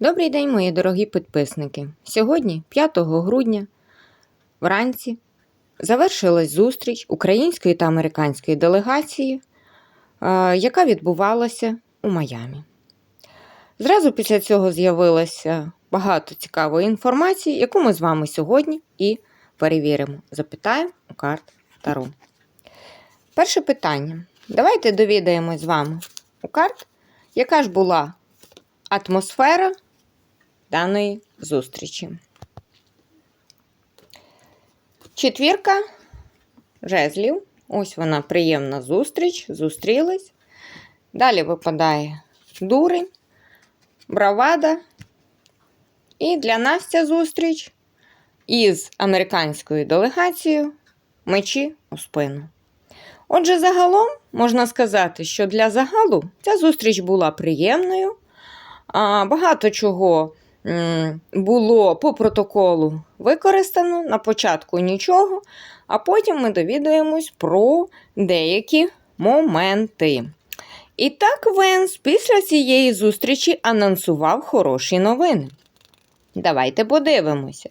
Добрий день, мої дорогі підписники. Сьогодні, 5 грудня, вранці, завершилась зустріч української та американської делегації, е, яка відбувалася у Майамі. Зразу після цього з'явилося багато цікавої інформації, яку ми з вами сьогодні і перевіримо. Запитаємо у карт Таро. Перше питання. Давайте довідаємось з вами у карт, яка ж була атмосфера даної зустрічі. Четвірка жезлів. Ось вона приємна зустріч. Зустрілись. Далі випадає дурень, бравада. І для нас ця зустріч із американською делегацією мечі у спину. Отже, загалом можна сказати, що для загалу ця зустріч була приємною. Багато чого було по протоколу використано, на початку нічого, а потім ми довідуємось про деякі моменти. І так Венс після цієї зустрічі анонсував хороші новини. Давайте подивимося,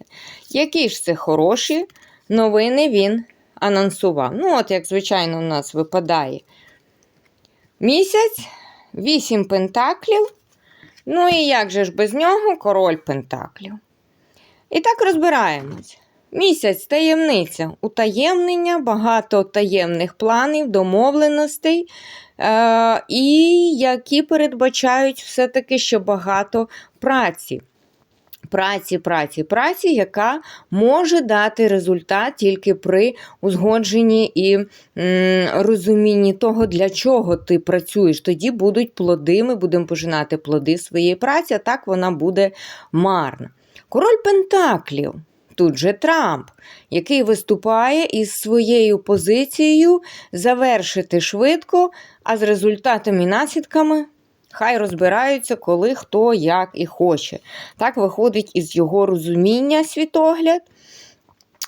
які ж це хороші новини він анонсував. Ну, от, як звичайно, у нас випадає місяць, вісім пентаклів. Ну і як же ж без нього король Пентаклів. І так розбираємось. Місяць таємниця, утаємнення, багато таємних планів, домовленостей, е- і які передбачають все-таки ще багато праці. Праці, праці, праці, яка може дати результат тільки при узгодженні і розумінні того, для чого ти працюєш. Тоді будуть плоди, ми будемо пожинати плоди своєї праці, а так вона буде марна. Король Пентаклів. Тут же Трамп, який виступає із своєю позицією завершити швидко, а з результатами і наслідками Хай розбираються, коли хто як і хоче. Так виходить із його розуміння світогляд.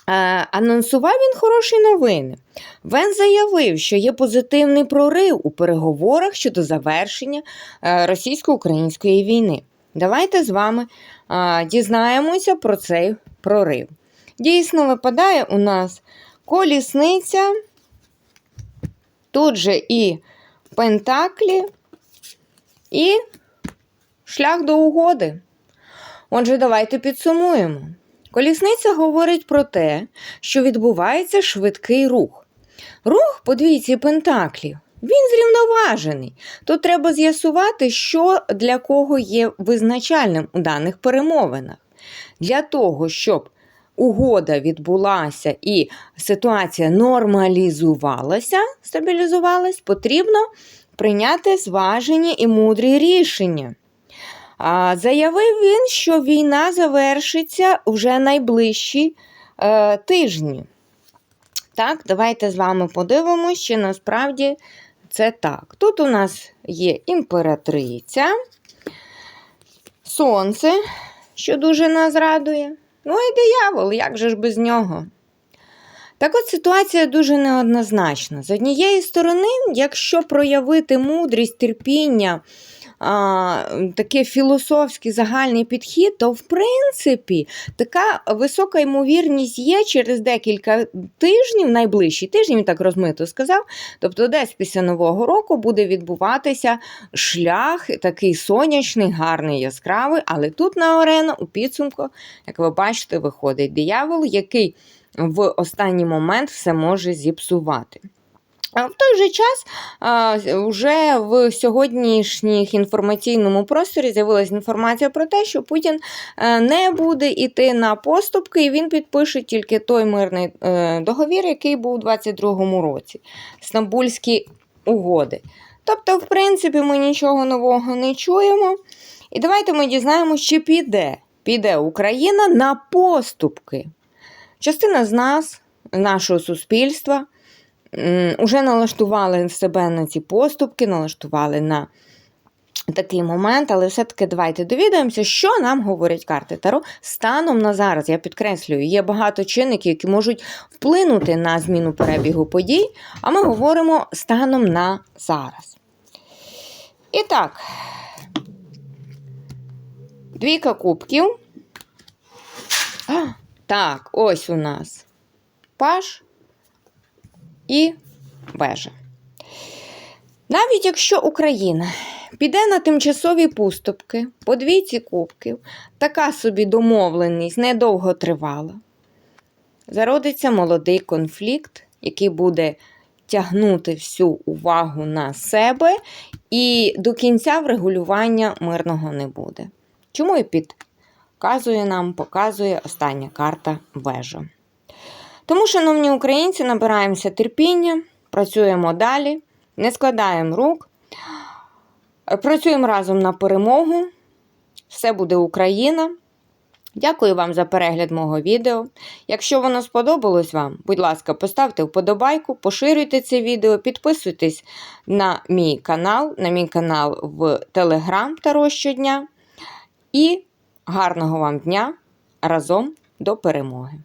Е, анонсував він хороші новини. Вен заявив, що є позитивний прорив у переговорах щодо завершення е, російсько-української війни. Давайте з вами е, дізнаємося про цей прорив. Дійсно, випадає у нас колісниця, тут же і пентаклі. І шлях до угоди. Отже, давайте підсумуємо. Колісниця говорить про те, що відбувається швидкий рух. Рух по двійці пентаклів. Він зрівноважений. Тут треба з'ясувати, що для кого є визначальним у даних перемовинах. Для того, щоб угода відбулася і ситуація нормалізувалася, стабілізувалась, потрібно прийняти зважені і мудрі рішення. Заявив він, що війна завершиться вже найближчі е, тижні. Так, давайте з вами подивимося, чи насправді це так. Тут у нас є імператриця, сонце, що дуже нас радує. Ну і диявол, як же ж без нього? Так от ситуація дуже неоднозначна. З однієї сторони, якщо проявити мудрість, терпіння, а, такий філософський загальний підхід, то в принципі така висока ймовірність є через декілька тижнів, найближчі тижні, він так розмито сказав. Тобто, десь після Нового року буде відбуватися шлях, такий сонячний, гарний, яскравий, але тут на арену у підсумку, як ви бачите, виходить диявол, який в останній момент все може зіпсувати. В той же час вже в сьогоднішніх інформаційному просторі з'явилася інформація про те, що Путін е, не буде йти на поступки, і він підпише тільки той мирний е, договір, який був у 2022 році Стамбульські угоди. Тобто, в принципі, ми нічого нового не чуємо. І давайте ми дізнаємося, чи піде, піде Україна на поступки. Частина з нас, нашого суспільства, вже налаштували себе на ці поступки, налаштували на такий момент, але все-таки давайте довідаємося, що нам говорять карти Таро станом на зараз. Я підкреслюю, є багато чинників, які можуть вплинути на зміну перебігу подій, а ми говоримо станом на зараз. І так, Двійка кубків. Так, ось у нас паш і вежа. Навіть якщо Україна піде на тимчасові поступки по двійці кубків, така собі домовленість недовго тривала. Зародиться молодий конфлікт, який буде тягнути всю увагу на себе, і до кінця врегулювання мирного не буде. Чому і підказує нам, показує остання карта вежа. Тому, шановні українці, набираємося терпіння, працюємо далі, не складаємо рук, працюємо разом на перемогу. Все буде Україна. Дякую вам за перегляд мого відео. Якщо воно сподобалось вам, будь ласка, поставте вподобайку, поширюйте це відео, підписуйтесь на мій канал, на мій канал в Телеграм Таро щодня. І гарного вам дня разом до перемоги!